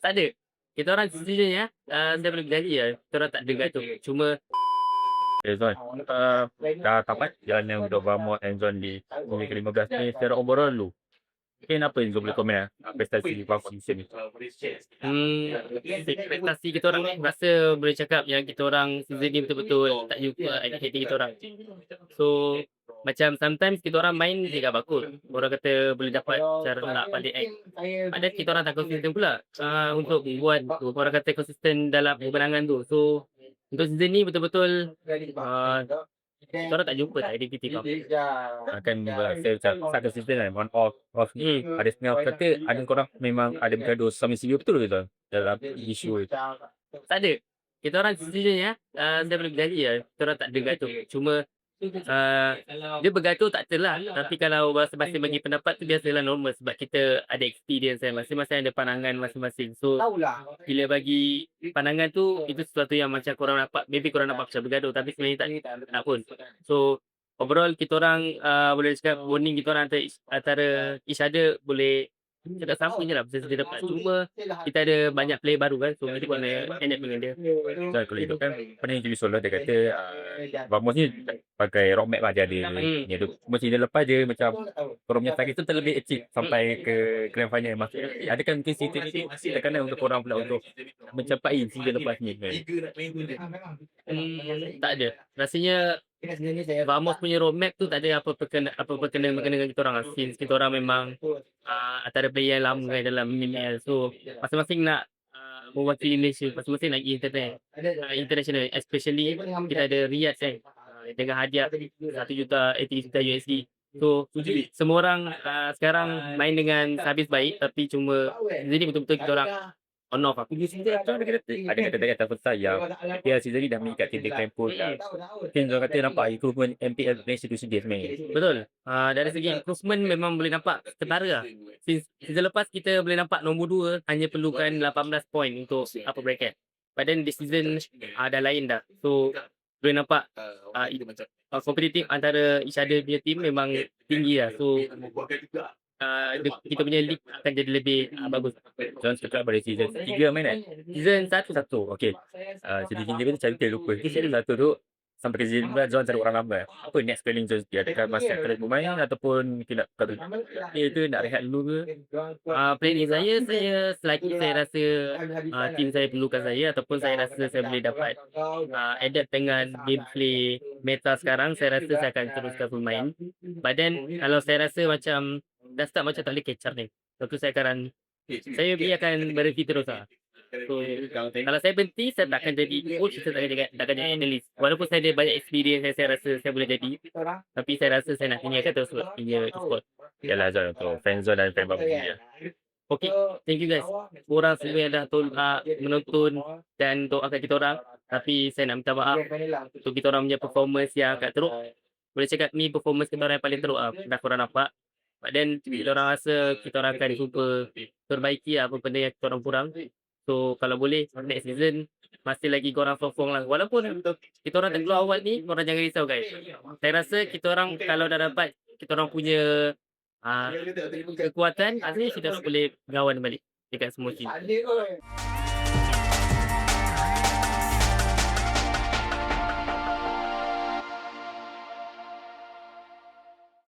Tak ada. Kita orang sejujurnya, uh, saya boleh berjanji lah, kita orang tak ada gaduh. Cuma Okay, Zon. Uh, dah tamat jalan yang untuk Vamos and Zon di minggu ke-15 ni secara overall lu. Mungkin apa yang Zon boleh komen lah prestasi Vamos di sini. hmm, prestasi kita orang ni rasa boleh cakap yang kita orang season ni betul-betul tak jumpa aktiviti kita orang. So macam sometimes kita orang main dia tak bagus. Orang kata boleh dapat cara nak balik act. Ada kita orang tak konsisten pula uh, untuk buat orang kata konsisten dalam kemenangan tu. So untuk season ni betul-betul uh, kita orang tak jumpa tak identiti kau. Akan saya macam tak konsisten kan. On off. off ni. Hmm. Ada setengah kata ada korang memang ada bergaduh sama CV betul ke? Dalam isu itu. Tak ada. Kita orang sejujurnya, uh, saya boleh berjanji lah, kita orang tak ada gaduh. Cuma uh, dia bergaduh tak adalah. Tapi kalau masing-masing bagi pendapat tu biasalah normal sebab kita ada experience kan. Masing-masing ada pandangan masing-masing. So bila bagi pandangan tu itu sesuatu yang macam korang nampak maybe korang nampak macam bergaduh tapi sebenarnya tak tak pun. So overall kita orang uh, boleh cakap bonding kita orang antara, antara each other boleh cakap sama je lah pasal dia dapat. Cuma kita ada banyak player baru kan. So kita kena end up dengan dia. Zon kalau itu kan pernah interview solo dia kata uh, Vamos ni pakai roadmap lah dia ada. Hmm. Dia tu. Cuma season lepas dia macam korang punya target tu terlebih achieve sampai ke grand final. Maksudnya adakah mungkin cerita ni tekanan untuk korang pula untuk mencapai season lepas ni kan? Hmm, tak ada. Rasanya Vamos punya roadmap tu tak ada apa perkena apa perkena berkena dengan kita orang. Lah. Since kita orang memang uh, antara player yang lama kan dalam MML. So masing-masing nak uh, mewakili Malaysia, masing-masing nak internet, uh, international. Especially kita ada Riyadh kan. Uh, dengan hadiah 1 juta 80 juta USD. So semua orang uh, sekarang main dengan habis baik tapi cuma jadi betul-betul kita orang on off lah. Ada kata ada kata tadi atas pesan yang dia season ni dah mengikat Declan pun. Mungkin orang kata nampak improvement MPL Malaysia tu sendiri sebenarnya. Betul. Uh, dari segi improvement memang boleh nampak ketara lah. Since season lepas kita boleh nampak nombor 2 hanya perlukan 18 point untuk upper bracket. But then this season uh, dah lain dah. So boleh nampak uh, uh, kompetitif antara each other punya team memang tinggi lah. So uh, kita punya league akan jadi lebih uh, bagus. John cakap pada season 3 main kan? Season 1 Satu, okey. Uh, jadi kita pun cari dia lupa. Kita season satu tu sampai ke season 2 John cari orang lama. Apa next planning John? Dia adakah masih akan terus bermain ataupun kita nak kata dia tu nak rehat dulu ke? uh, planning saya, saya selagi saya rasa uh, team saya perlukan saya ataupun saya rasa saya boleh dapat uh, adapt dengan gameplay meta sekarang saya rasa saya akan teruskan full main but then kalau saya rasa macam dah start macam tak boleh catch up ni lepas tu saya akan saya biarkan berhenti terus lah so kalau saya berhenti saya tak akan jadi coach saya tak akan jadi, tak akan jadi analyst walaupun saya ada banyak experience yang saya rasa saya boleh jadi tapi saya rasa saya nak tinggalkan terus punya e-sport Yalah John untuk fan zone dan fan babu ni. Okay, thank you guys. Korang semua yang dah tol- uh, menonton dan doakan kita orang. Tapi saya nak minta maaf untuk kita orang punya performance yang agak teruk. Boleh cakap ni performance kita orang yang paling teruk lah. Dah korang nampak. But then, kita orang rasa kita orang akan cuba perbaiki apa benda yang kita orang kurang. So, kalau boleh, next season, masih lagi korang sokong lah. Walaupun kita orang tak keluar awal ni, korang jangan risau guys. Saya rasa kita orang kalau dah dapat kita orang punya uh, kekuatan, akhirnya kita orang boleh gawan balik dekat semua team.